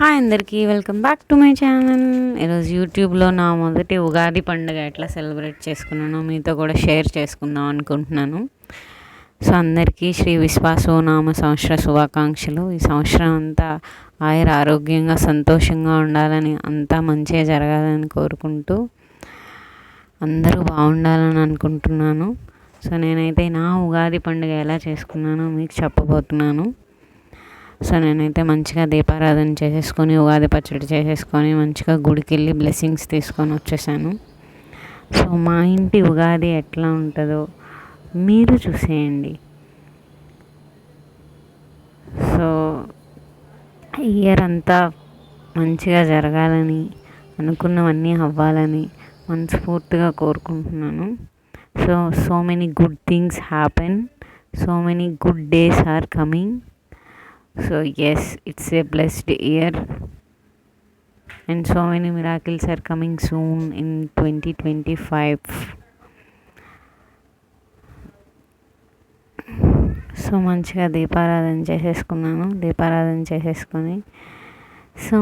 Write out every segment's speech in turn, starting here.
Hi అందరికీ welcome back to my channel ఈరోజు యూట్యూబ్లో నా మొదటి ఉగాది పండుగ ఎట్లా సెలబ్రేట్ చేసుకున్నానో మీతో కూడా షేర్ చేసుకుందాం అనుకుంటున్నాను. సో అందరికీ శ్రీ విశ్వాసో నామ సంవత్సర శుభాకాంక్షలు. ఈ సంవత్సరం అంతా ఆయుర ఆరోగ్యంగా సంతోషంగా ఉండాలని అంతా మంచిగా జరగాలని కోరుకుంటూ అందరూ బాగుండాలని అనుకుంటున్నాను. సో నేనైతే నా ఉగాది పండుగ ఎలా చేసుకున్నానో మీకు చెప్పబోతున్నాను. సో నేనైతే మంచిగా దీపారాధన చేసేసుకొని ఉగాది పచ్చడి చేసేసుకొని మంచిగా గుడికి వెళ్ళి బ్లెస్సింగ్స్ తీసుకొని వచ్చేసాను. సో మా ఇంటి ఉగాది ఎట్లా ఉంటుందో మీరు చూసేయండి. సో ఇయర్ అంతా మంచిగా జరగాలని అనుకున్నవన్నీ అవ్వాలని మనస్ఫూర్తిగా కోరుకుంటున్నాను. So so many good things happen so many good days are coming so yes it's a blessed year and so many miracles are coming soon in twenty twenty five so మంచిగా దీపారాధన చేసేసుకున్నాను. దీపారాధన చేసేసుకొని. సో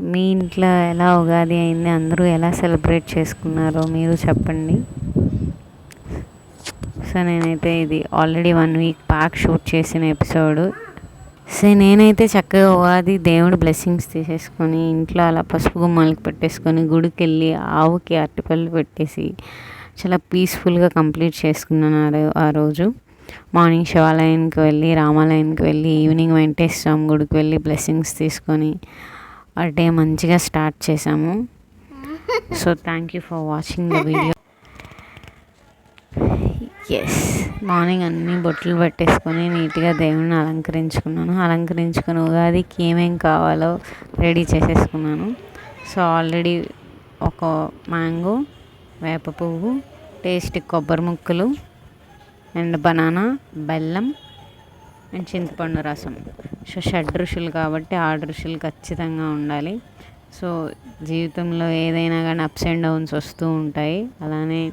మీ ఇంట్లో ఎలా ఉగాది అయింది? అందరూ ఎలా సెలబ్రేట్ చేసుకున్నారో మీరు చెప్పండి. సో నేనైతే ఇది already one week back shoot చేసిన ఎపిసోడ్ సో నేనైతే చక్కగా ఉగాది దేవుడి బ్లెస్సింగ్స్ తీసేసుకొని ఇంట్లో అలా పసుపు గుమ్మాలకి పెట్టేసుకొని గుడికి వెళ్ళి ఆవుకి అరటిపళ్ళు పెట్టేసి చాలా పీస్ఫుల్గా కంప్లీట్ చేసుకున్నాను ఆ రోజు. మార్నింగ్ శివాలయానికి వెళ్ళి రామాలయానికి వెళ్ళి ఈవినింగ్ వెంకటేశ్వరం గుడికి వెళ్ళి బ్లెస్సింగ్స్ తీసుకొని ఆ డే మంచిగా స్టార్ట్ చేసాము so thank you for watching the video yes morning అన్నీ బొట్లు పెట్టేసుకొని నీట్గా దేవుడిని అలంకరించుకున్నాను. అలంకరించుకుని ఉగాదికి ఏమేం కావాలో రెడీ చేసేసుకున్నాను. సో ఆల్రెడీ ఒక మ్యాంగో వేప పువ్వు టేస్ట్ కొబ్బరి ముక్కలు అండ్ బనానా బెల్లం అండ్ చింతపండు రసం. సో షడ్ ఋషులు కాబట్టి ఆరు ఋషులు ఖచ్చితంగా ఉండాలి. సో జీవితంలో ఏదైనా కానీ అప్స్ అండ్ డౌన్స్ వస్తూ ఉంటాయి. అలానే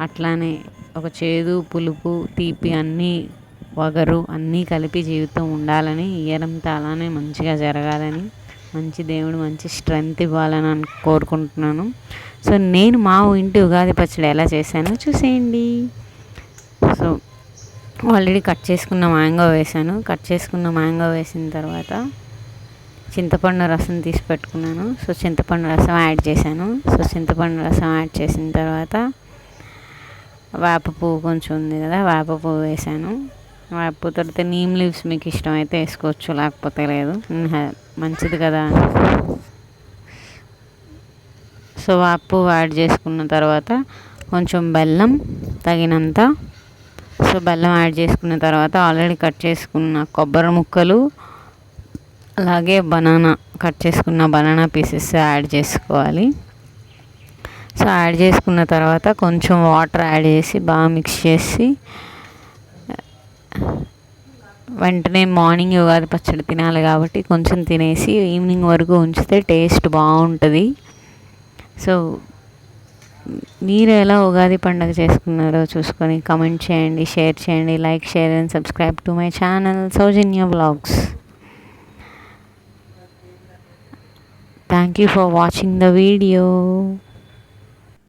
అట్లానే ఒక చేదు పులుపు తీపి అన్నీ వగరు అన్నీ కలిపి జీవితం ఉండాలని ఇయరంతా అలానే మంచిగా జరగాలని మంచి దేవుడు మంచి స్ట్రెంగ్త్ ఇవ్వాలని అని కోరుకుంటున్నాను. సో నేను మా ఇంటి ఉగాది పచ్చడి ఎలా చేశానో చూసేయండి. సో ఆల్రెడీ కట్ చేసుకున్న మ్యాంగో వేసాను కట్ చేసుకున్న మ్యాంగో వేసిన తర్వాత చింతపండు రసం తీసి పెట్టుకున్నాను. సో చింతపండు రసం యాడ్ చేశాను. సో చింతపండు రసం యాడ్ చేసిన తర్వాత వేప పువ్వు కొంచెం ఉంది కదా వేప పువ్వు వేసాను. వేప పువ్వు తర్వాత నీమ్ లీవ్స్ మీకు ఇష్టమైతే వేసుకోవచ్చు లేకపోతే లేదు. మంచిది కదా. సో వేప పువ్వు యాడ్ చేసుకున్న తర్వాత కొంచెం బెల్లం తగినంత. సో బెల్లం యాడ్ చేసుకున్న తర్వాత ఆల్రెడీ కట్ చేసుకున్న కొబ్బరి ముక్కలు అలాగే బనానా కట్ చేసుకున్న బనానా పీసెస్ యాడ్ చేసుకోవాలి. సో యాడ్ చేసుకున్న తర్వాత కొంచెం వాటర్ యాడ్ చేసి బాగా మిక్స్ చేసి వెంటనే మార్నింగ్ ఉగాది పచ్చడి తినాలి కాబట్టి కొంచెం తినేసి ఈవినింగ్ వరకు ఉంచితే టేస్ట్ బాగుంటుంది. సో మీరు ఎలా ఉగాది పండుగ చేసుకున్నారో చూసుకొని కమెంట్ చేయండి షేర్ చేయండి like share and subscribe to my channel Soujanya blogs. Thank you for watching the video